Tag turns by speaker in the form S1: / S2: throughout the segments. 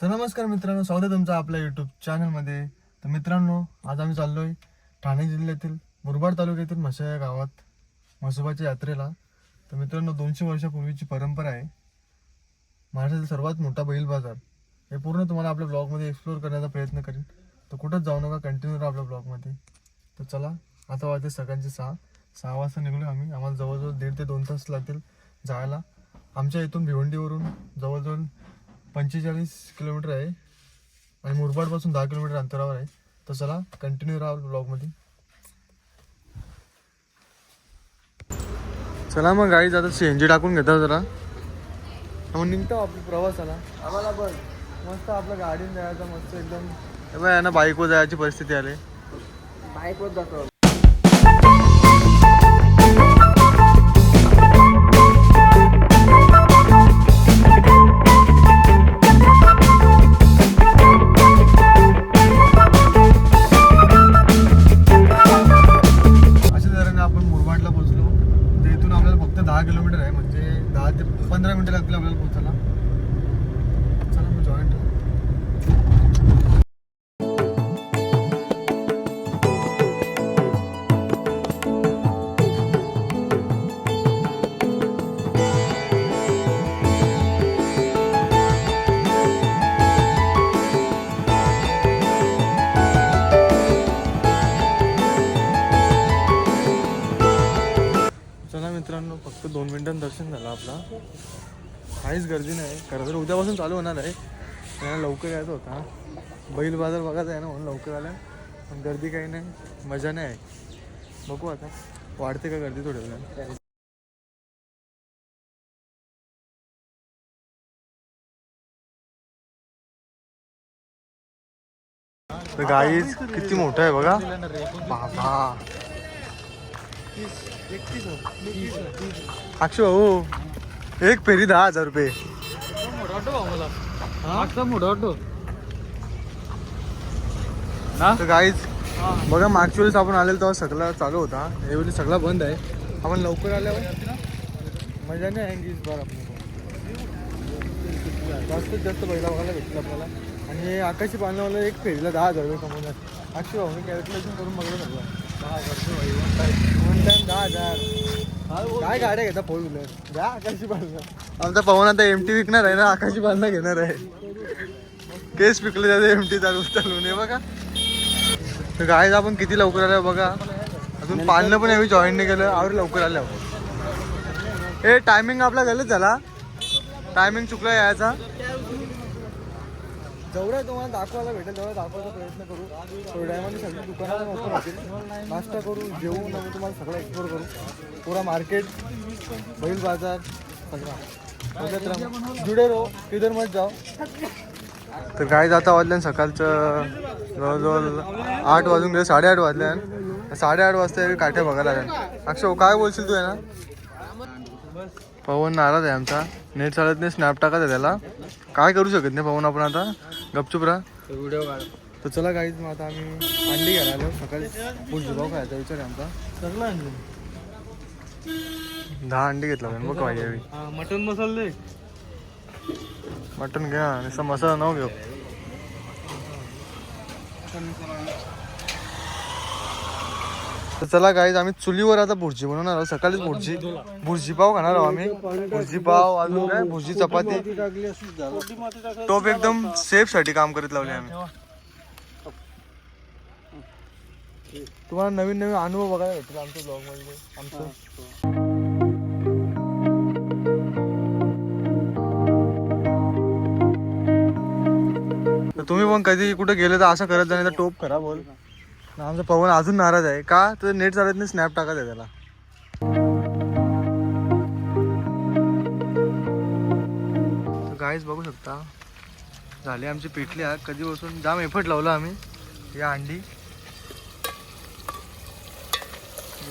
S1: तर नमस्कार मित्रांनो स्वागत आहे तुमचं आपल्या युट्यूब चॅनलमध्ये तर मित्रांनो आज आम्ही चाललोय ठाणे जिल्ह्यातील मुरबाड तालुक्यातील म्हशा या गावात म्हसोबाच्या यात्रेला. तर मित्रांनो दोनशे वर्षापूर्वीची परंपरा आहे. महाराष्ट्रातील सर्वात मोठा बैल बाजार. हे पूर्ण तुम्हाला आपल्या ब्लॉगमध्ये एक्सप्लोर करण्याचा प्रयत्न करेन. तर कुठंच जाऊ नका कंटिन्यू राहा आपल्या ब्लॉगमध्ये तर चला आता वाजते सकाळचे सहा. सहा वाजता निघलो आम्ही. आम्हाला जवळजवळ दीड ते दोन तास लागतील जायला. आमच्या इथून भिवंडीवरून जवळजवळ पंचेचाळीस किलोमीटर आहे आणि मुरबाडपासून दहा किलोमीटर अंतरावर आहे. तर चला कंटिन्यू राहा ब्लॉगमध्ये चला मग गाडी जाता सी एन जी टाकून घेता जरा. मग निघतो आपल्या प्रवासाला. आम्हाला पण. मस्त आपलं गाडीने जायचं मस्त एकदम. बाईकवर जायची परिस्थिती आली.
S2: बाईकवर जातो
S1: गर्दी नाही खरं तर उद्यापासून चालू होणार आहे. त्यांना लवकर यायचं होता बैल बाजार बघायचा आहे ना म्हणून लवकर आलं पण गर्दी काही नाही मजा नाही आहे. बघू आता. वाढते का गर्दी थोड्या वेळाने? तर गाईज किती मोठं आहे बघा. बाबा. अक्षय भाऊ. एक फेरी दहा हजार रुपये. तर बघा मागच्या वेळेस आपण आलेलो तेव्हा सगळा चालू होता. यावेळी सगळा बंद आहे. आपण लवकर आल्यावर मजा नाही आहे बार जास्तीत जास्त बैला बघायला भेटलं आपल्याला. आणि आकाशी बांधवाला एक फेरीला दहा हजार रुपये कमवणार अक्षय भाऊ मी कॅल्क्युलेशन करून बघलं सगळं वन टाइम दहा हजार काय गाड्या घेता फोर व्हीलर द्या आकाशी बांधणं. आमचा पवन आता एमटी विकणार आहे ना आकाशी बांधणं घेणार आहे. केस पिकले जाते एम टी चालू चालून हे बघा. तर गायज आपण किती लवकर आलो बघा. अजून पाळणं पण यावेळी जॉईन नाही केलं. आवर लवकर आल्या हे टायमिंग आपला गलत झाला. टायमिंग चुकला यायचा. जेवढं तुम्हाला दाखवायला भेटेल तेवढं दाखवायचा प्रयत्न करू. थोड्या टायमाने सगळी दुकानं ओपन होतील नाश्ता करू जेवून आम्ही तुम्हाला सगळं एक्सप्लोर करू. पुरा मार्केट बैल बाजार सगळा. जुडे रो किधर मत जाओ. तर काय जाता वाजल्यान सकाळचं जवळजवळ आठ वाजून गेले साडेआठ वाजल्यान. साडेआठ वाजता काठे बघायला लागेल अक्षय काय बोलशील तू आहे ना पवन नाराज आहे आमचा. नेट चालत नाही स्नॅप टाकत आहे त्याला. काय करू शकत नाही पवन आपण आता? गपचूप राहा.
S2: व्हिडिओ काढ.
S1: तर चला काहीच मग आता आम्ही अंडी घ्यायला आलो. सकाळी भुजभाव खायचा विचार आहे आमचा. दहा अंडी घेतला बघ पाहिजे
S2: मटन मसाले.
S1: मटन घ्या. नुसता मसाला नाव घेऊ. तर चला गाईज आम्ही चुलीवर आता भुर्जी बनवणार आहोत. सकाळीच भुर्जी. भुर्जी पाव खाणार आहोत आम्ही. भुर्जी पाव अजून काय भुर्जी चपाती. टोप एकदम सेफसाठी काम करीत लावले आम्ही. तुम्हाला नवीन नवीन अनुभव बघायला भेटतो आमच्या ब्लॉगमध्ये आमचं तुम्ही पण कधी कुठे गेले तर असं करत जाण्याचा टोप खराब बोल आमचा पवन अजून नाराज आहे. का? तर नेट चालत नाही स्नॅप टाकत आहे त्याला. गाईच बघू शकता. झाले आमची पेटले आहे कधी बसून जाम एफर्ट लावला आम्ही. या अंडी.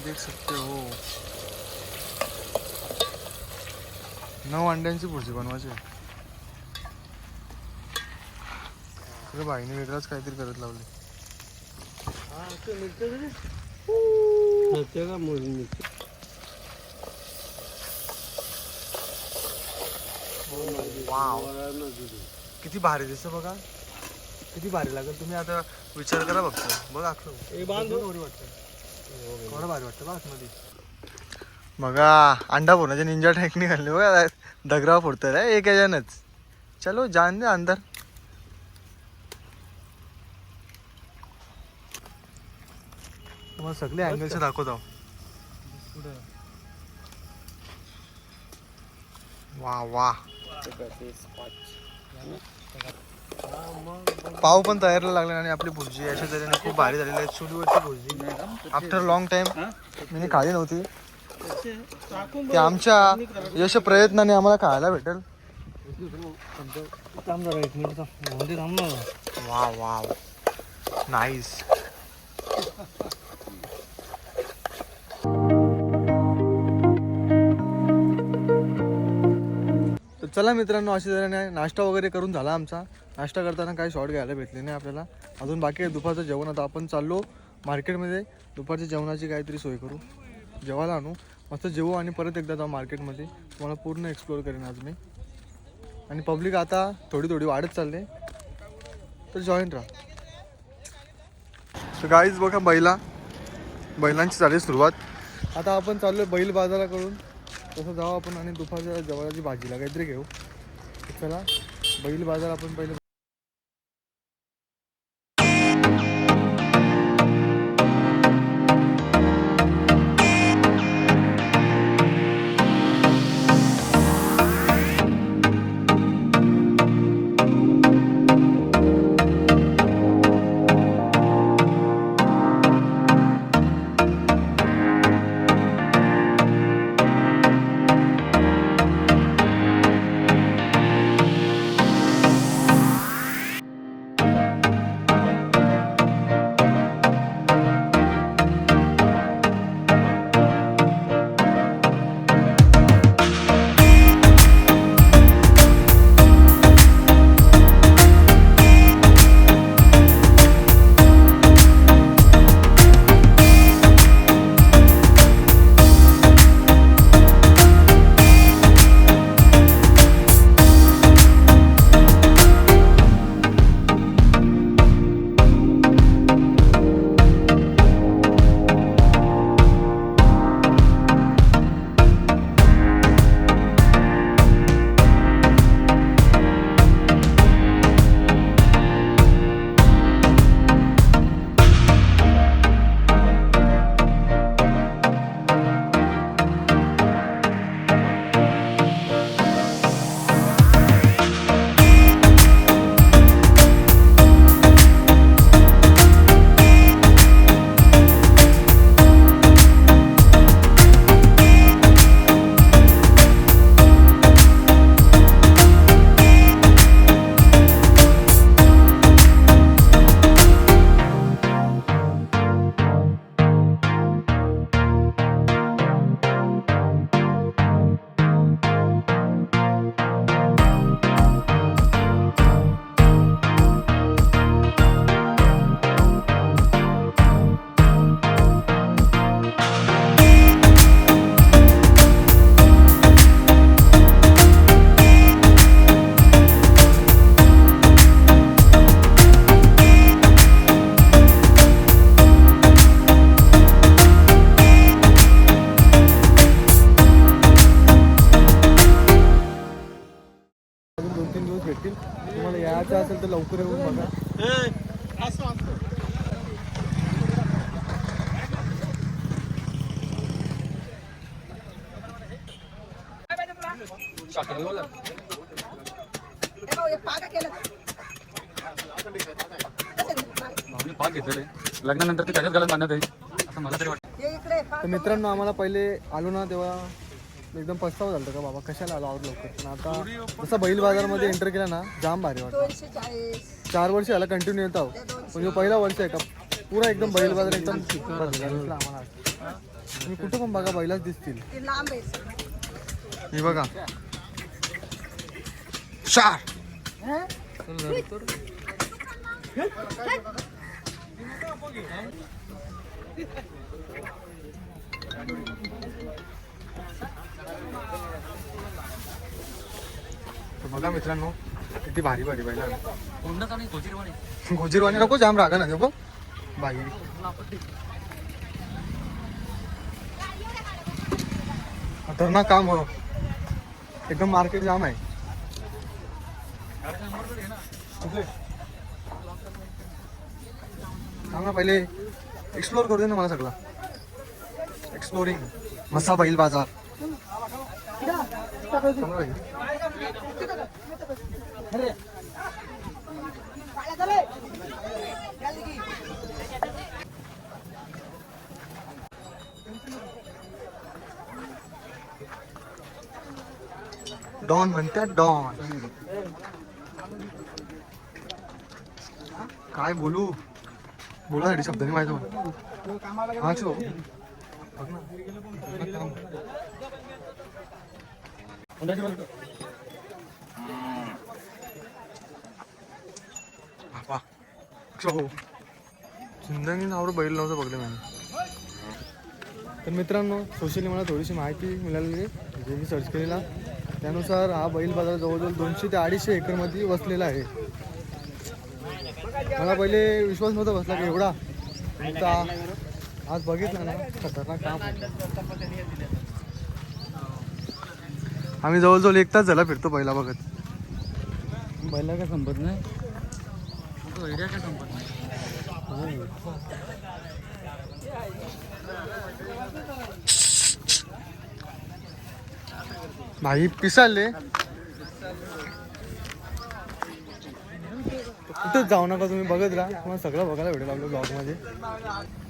S1: देख सकते हो. नऊ अंड्यांची पुढची बनवायची तुझ्या बाईने वेगळाच काहीतरी करत लावले. किती भारी दिसतं बघा. किती भारी लागेल. तुम्ही आता विचार करा फक्त. बघा
S2: बांध.
S1: वाटतं. भारी वाटतं बघ आतमध्ये. बघा अंडा फोडण्याचे निंजा टॅक निघाले बघा. दगरा फोडतात रे. एक याच्यानंच. चलो जान दे अंदर. तुम्हाला सगळे अँगलचे दाखवतो वा वा. पाव पण तयारला लागले आणि आपली भुर्जी अशा तऱ्हेने खूप भारी झालेली आहे. चुलीवरची भुर्जी. आफ्टर लॉंग टाइम मी खाली नव्हती. ते आमच्या यश प्रयत्नाने आम्हाला खायला भेटेल. वा वा. नाईस चला मित्रांनो अशी जरा नाश्ता वगैरे करून झाला आमचा. नाश्ता करताना काही शॉर्ट घ्यायला भेटले नाही आपल्याला. अजून बाकी आहे दुपारचं जेवण. आता आपण चाललो मार्केटमध्ये. दुपारच्या जेवणाची काहीतरी सोय करू. जेवायला आणू. मस्त जेवू आणि परत एकदा जाऊ मार्केटमध्ये. तुम्हाला पूर्ण एक्सप्लोअर करेन आज मी. आणि पब्लिक आता थोडी थोडी वाढत चालले. तर जॉईन राहा. गाईज बघा बैला. बैलांची झाली सुरुवात. आता आपण चाललो बैल बाजाराकडून. तसं जाऊ आपण आणि दुपारच्या जवळची भाजीला काहीतरी घेऊ. चला बैल बाजार आपण पहिले मित्रांनो आम्हाला पहिले आलो ना तेव्हा एकदम पस्तावा झाला का बाबा? कशाला आलो आहोत लवकर? पण आता जसं बैल बाजारमध्ये एंटर केला ना जाम भारी वाटतं चार वर्ष याला कंटिन्यू येत आहो. पण ह्यो पहिला वर्ष आहे का पुरा एकदम बैल बाजार एकदम आम्हाला. तुम्ही कुठं पण बघा बैलाच दिसतील. हे बघा. चार. तर बघा मित्रांनो किती भारी भारी बैल
S3: गोजीरवाणी
S1: गोजीरवाणी नको जाम रागा ना नको बाई. खतरनाक काम हो. एकदम मार्केट जाम आहे? सांग ना पहिले. एक्सप्लोर करू दे ना मला सगळं. एक्सप्लोरिंग मसा बैल बाजार. ना. डॉन म्हणतात डॉन. काय बोलू? बोलासाठी शब्द नाही माहिती हा शो बघ ना. चो जिंदगी नावर बैल नव्हतं बघलं मी. तर मित्रांनो सोशली मला थोडीशी माहिती मिळालेली जे मी सर्च केलेला. त्यानुसार हा बैल बाजार जवळजवळ दोनशे ते अडीचशे एकरमध्ये वसलेला आहे. मला पहिले विश्वास नव्हता बसला की एवढा. आज बघितलं ना खतरनाक काम. आम्ही जवळजवळ एक तास झाला फिरतो पहिला बघत.
S3: बैला काय संपत नाही. एरिया का संपर्क
S1: भाई पिसाले. कुठंच जाऊ नका तुम्ही बघत राहा. तुम्हाला सगळं बघायला भेटेल आपल्या ब्लॉग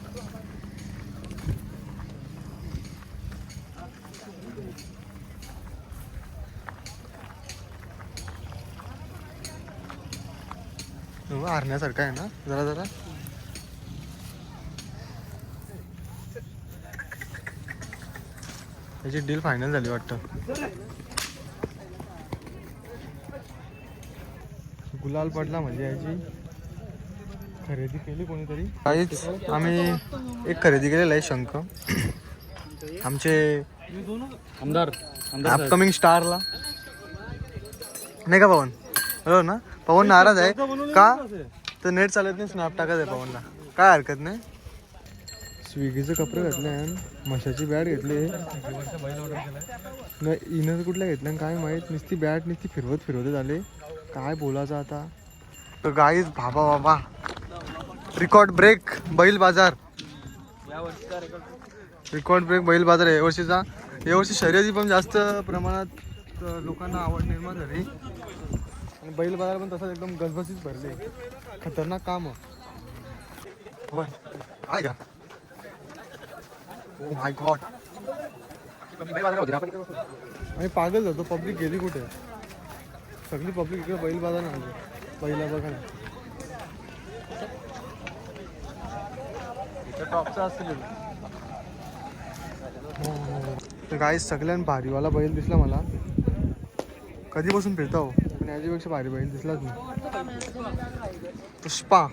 S1: हरण्यासारखं आहे ना? जरा जरा. त्याची डील फायनल झाली वाटतं. गुलाल पडला म्हणजे याची. खरेदी केली कोणीतरी? काहीच आम्ही एक खरेदी केलेला आहे शंख. आमचे
S3: आमदार
S1: अपकमिंग स्टारला नाही का पवन. बरोबर ना? पवन नाराज आहे. का? तर नेट चालत नाही स्नॅप टाकत आहे पवनला. काय हरकत नाही? स्विगीचे कपडे घातले आणि मशाची बॅट घेतली नाही इनर कुठल्या घेतल्या आणि काय माहीत? नुसती बॅट नुसती फिरवत फिरवत आले काय बोलायचं आता? तर गाईच भाबा बाबा. रेकॉर्ड ब्रेक बैल बाजार. रेकॉर्ड ब्रेक बैल बाजार. आहे यावर्षीचा यावर्षी शर्यती पण जास्त प्रमाणात लोकांना आवड निर्माण झाली. आणि बैल बाजार पण तसाच एकदम गजबजीत भरले. खतरनाक काम. काय का ओ माय गॉड आणि पागल झालो. पब्लिक गेली कुठे? सगळी पब्लिक इकडे बैल बाजार नाही बैला बघा ना टॉपचा असेल तर काही सगळ्यात भारीवाला बैल दिसला मला. कधीपासून फिरता हो? पण याच्यापेक्षा भारी बैल दिसलाच नाही. पुष्पा.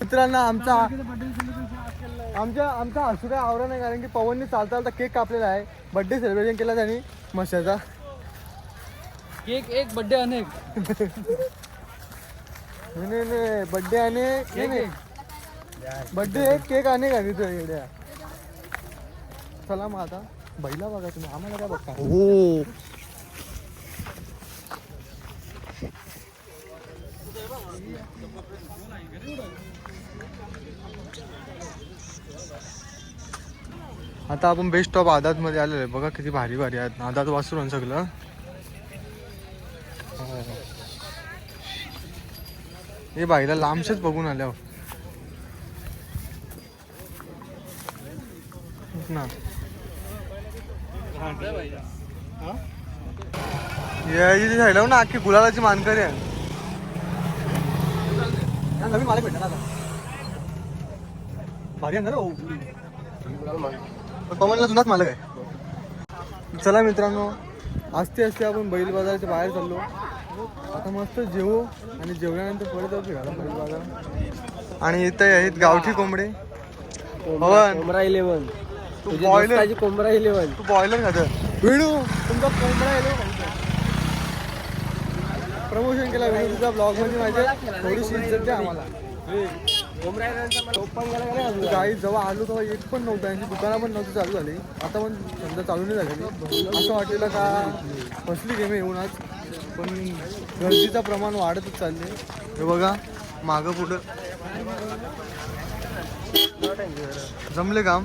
S1: मित्रांनो आमचा आमच्या आमचा हसू काय आवरा नाही कारण की पवनने चालता चालता केक कापलेला आहे. बर्थडे सेलिब्रेशन केला त्यांनी मशाचा.
S3: केक एक बड्डे अनेक.
S1: नाही नाही बर्थडे आणि बर्थडे एक. केक आणि का तिथं चला मग आता. बैला बघा तुम्ही आम्हाला काय बघता? हो. आता आपण बेस्ट ऑफ आदात मध्ये आलेलो आहे. बघा किती भारी भारी आहेत. आदात वासरून सगळं. हे बाईला लांबशेच बघून आल्या ना. झालं ना अख्खी गुलालाची मानकरी आहे. नवीन मालक भेटला आता. भारी आहे ना रे भाऊ? पण पवनला जुनाच मालक आहे. चला मित्रांनो असते असते आपण बैल बाजाराच्या बाहेर चाललो. आता मस्त जेवू आणि जेवल्यानंतर परत जाऊ फिरायला बैल बाजार आणि इथे आहेत गावठी कोंबडे. पवन. तू बॉयलर
S2: कोंबरा इलेव्हन
S1: तू बॉयलर खात. वेणू तुमचा कोंबडा आहे प्रमोशन केला वेणू तुझ्या ब्लॉगमध्ये माझ्या थोडीशी इज्जत द्या आम्हाला. काही जेव्हा आलो तेव्हा एक पण नव्हतं. यांची दुकानं पण नव्हती चालू झाली. आता पण समजा चालू नाही झालेली. असं वाटलेलं का फसली गेम येऊन आज? पण गर्दीचं प्रमाण वाढतच चालले हे बघा मागं पुढं. जमले काम?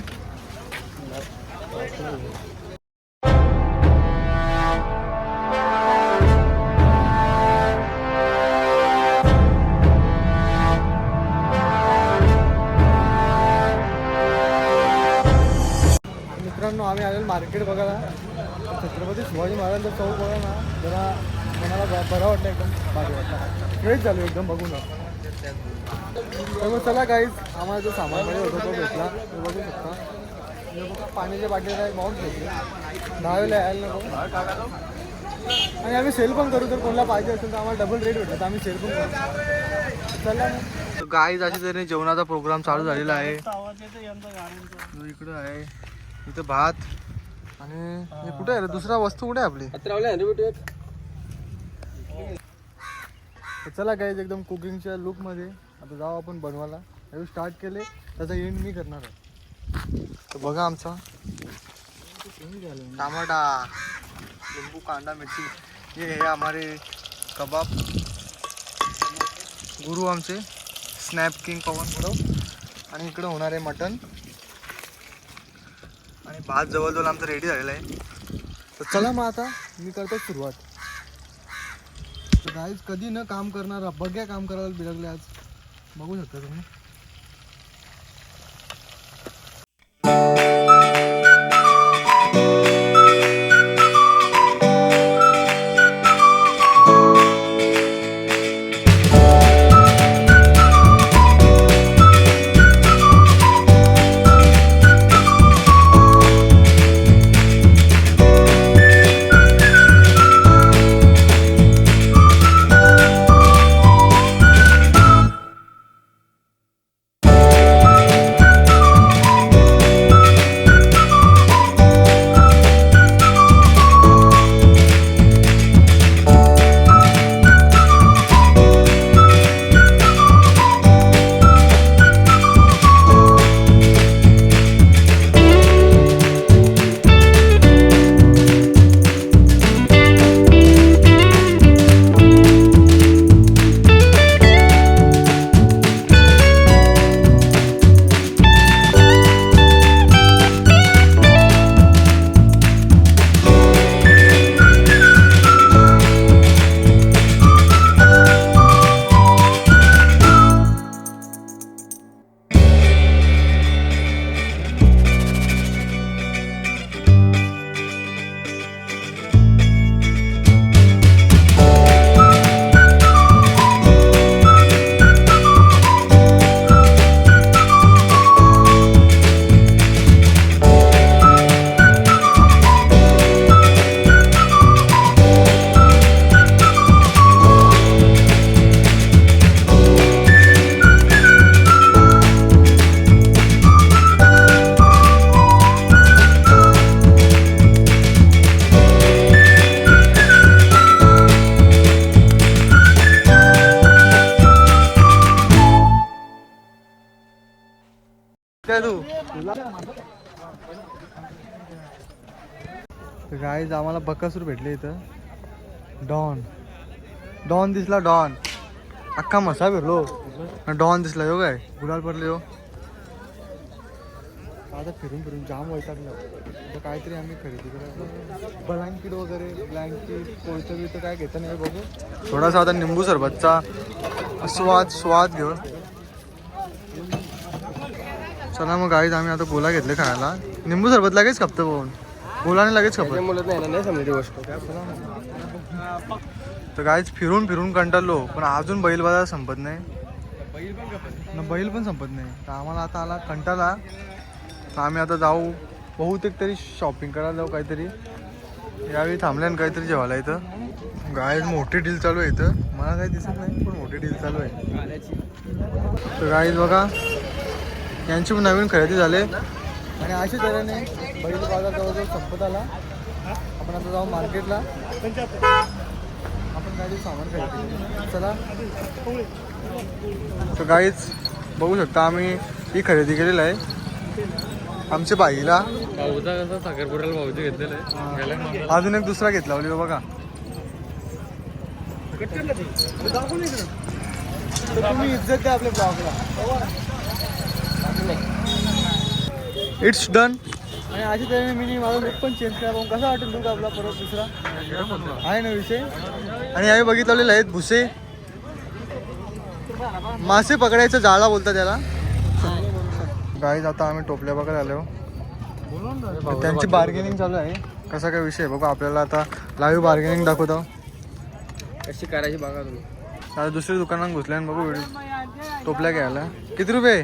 S1: मित्रांनो आम्ही आलेलो मार्केट बघायला. छत्रपती शिवाजी महाराजांचा चौक बघा ना. जरा मनाला बरं वाटलं एकदम. भारी वाटलं. फ्रेश झालो एकदम बघून. तर मग चला काहीच आम्हाला जो सामानमध्ये होता तो भेटला. तो बघू शकता. पाण्याच्या बाटलीला एक माउंट भेटले दहा वेळेला यायला नको आणि आम्ही सेल पण करू? तर कोणाला पाहिजे असेल तर आम्हाला डबल रेट भेटत आम्ही सेल पण करू? चला गाईज अशी तरी जेवणाचा प्रोग्राम चालू झालेला आहे. जो इकडं आहे. इथं भात आणि हे कुठे आहे? दुसरा वस्तू कुठे आहे आपली? तर चला गाईज एकदम कुकिंगच्या लुकमध्ये आता जाऊ आपण बनवायला. हे स्टार्ट केले त्याचा एंड मी करणार आहे. तर बघा आमचा. टमाटा लिंबू कांदा मिरची. ये हे हमारे कबाब. गुरु आमचे स्नॅप किंग पवन गुरव आणि इकडं होणार आहे मटन. आणि भात जवळजवळ आमचं रेडी झालेलं आहे. तर चला मग आता मी करतो सुरुवात. गाईज कधी न काम करणार बघ्या काम करायला बिरगले आज. बघू शकता तुम्ही. बकासूर भेटले इथं. डॉन. डॉन दिसला डॉन. अख्खा मसा फिरलो डॉन दिसला यो काय? गुलाल पडले यो. आता फिरून फिरून जाम वैतागलं. आता काहीतरी आम्ही खरेदी करायचं ब्लँकेट वगैरे ब्लँकेट कोयतं बिळतं काय घेतं नाही बघू थोडासा आता निंबू सरबतचा स्वाद स्वाद घेऊ. चला मग गाईज आम्ही आता गोला घेतले खायला. निंबू सरबत लगेच खपतं बघून गोलाने लगेच खपत
S2: नाही समजली गोष्ट.
S1: तर गाईज फिरून फिरून कंटाळलो पण अजून बैल बाजार संपत नाही. न बैल पण संपत नाही. तर आम्हाला आता आला कंटाळा. तर आम्ही आता जाऊ. बहुतेक तरी शॉपिंग करायला जाऊ काहीतरी. यावेळी थांबल्यानं काहीतरी जेवायला इथं. गाईज मोठी डील चालू आहे इथं. मला काही दिसत नाही पण मोठी डील चालू आहे. तर गाईज बघा. यांची पण नवीन खरेदी झाले. आणि अशा तऱ्हेने बैल बाजार जवळजवळ संपत आला. आपण आता जाऊ मार्केटला. आपण काही सामान खरेदी चला. तर काहीच बघू शकता आम्ही ही खरेदी केलेलं आहे. आमच्या बाईला.
S3: भाऊचा कसा साखरपुड्याला भाऊची घेतलेलं. आहे.
S1: अजून एक दुसरा घेतला ओली बघा. तर तुम्ही इज्जत द्या आपल्या ब्लॉगला. इट्स डन आणि अशी तऱ्हेने मी माझा लुक पण चेंज करा मग कसा वाटेल लुक आपला परत दुसरा? आहे ना विषय? आणि आम्ही बघितलेले आहेत भुसे. मासे पकडायचं जाळा बोलतात त्याला गाईज आता आम्ही टोपल्या बघायला आलो. त्यांची बार्गेनिंग चालू आहे. कसा काय विषय आहे? बघा आपल्याला आता लाईव्ह बार्गेनिंग दाखवतो.
S2: कशी करायची बघा तुम्ही.
S1: आता दुसऱ्या दुकानात घुसल्या बघू व्हिडिओ टोपल्या घ्यायला. किती रुपये?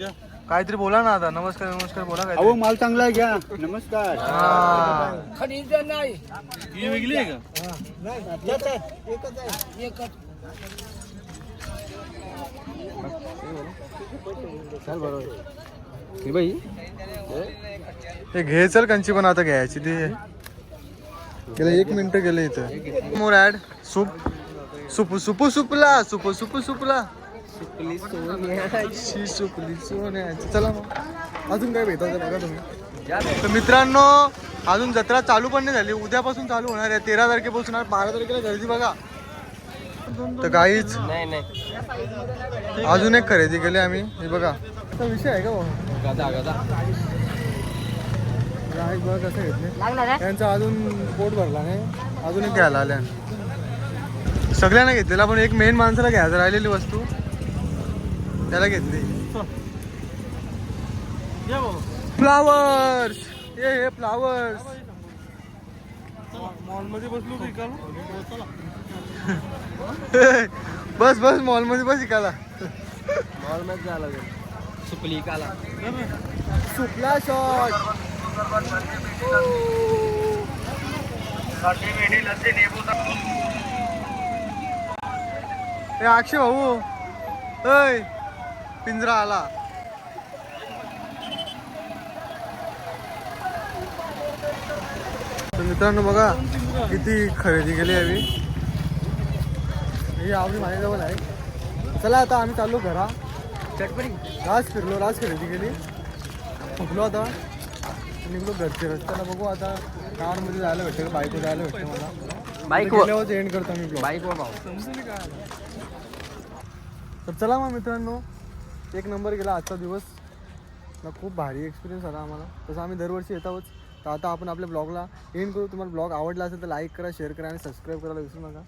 S1: काहीतरी बोला ना आता. नमस्कार नमस्कार बोला
S4: अहो
S1: काहीतरी
S4: माल चांगला आहे घ्या. नमस्कार.
S1: हा.
S2: ही वेगळी आहे का? ही बाई.
S1: हे घे चल कंची पण आता घ्यायची ती. गेलं एक मिनिट गेले इथं. मोर ऍड सूप. सुप सुपू सुपला सुप सुपू सुपला. शी सुकली सोन्याची चला मग अजून काय भेटत बघा तुम्ही तर मित्रांनो अजून जत्रा चालू पण नाही झाली. उद्यापासून चालू होणार आहे. तेरा तारखेपासून बारा तारखेला गर्दी बघा. तर काहीच
S2: नाही नाही
S1: अजून एक खरेदी केली आम्ही. हे बघा. असा विषय आहे का भाऊ? बघा कसं घेतले त्यांचा अजून पोट भरला नाही. अजून एक घ्यायला आल्या. सगळ्यांना घेतलेला पण एक मेन माणसाला घ्यायचं राहिलेली वस्तू. त्याला घेतली. फ्लावर्स. हे हे फ्लावर्स.
S2: मॉलमध्ये बसलो
S1: बस बस मॉलमध्ये बस इकाला
S2: मॉलमध्ये जायला सुपली काला
S1: सुपला शॉट ए अक्षय भाऊ. ऐ. पिंजरा आला. तर मित्रांनो बघा किती खरेदी केली आम्ही. ही आवडी माझ्याजवळ आहे. चला आता आम्ही चाललो घरा.
S2: चटपटी
S1: राज फिरलो राज खरेदी केली. थकलो आता. निघलो घरचे रस्त्याला. बघू आता कारमध्ये जायला भेटतं का बाईकवर जायला भेटतं मला.
S2: बाईक
S1: एंड करतो मी.
S2: बाईक
S1: तर चला मग मित्रांनो. एक नंबर गेला आजचा दिवस. ना खूप भारी एक्सपिरियन्स आला आम्हाला. तसं आम्ही दरवर्षी येत आहोत. तर आता आपण आपल्या ब्लॉगला एंड करू. तुम्हाला ब्लॉग आवडला असेल तर लाईक करा शेअर करा आणि सबस्क्राईब करायला विसरू नका.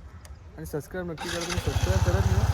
S1: आणि सबस्क्राईब नक्की करा. तुम्ही सबस्क्राईब करत नाही.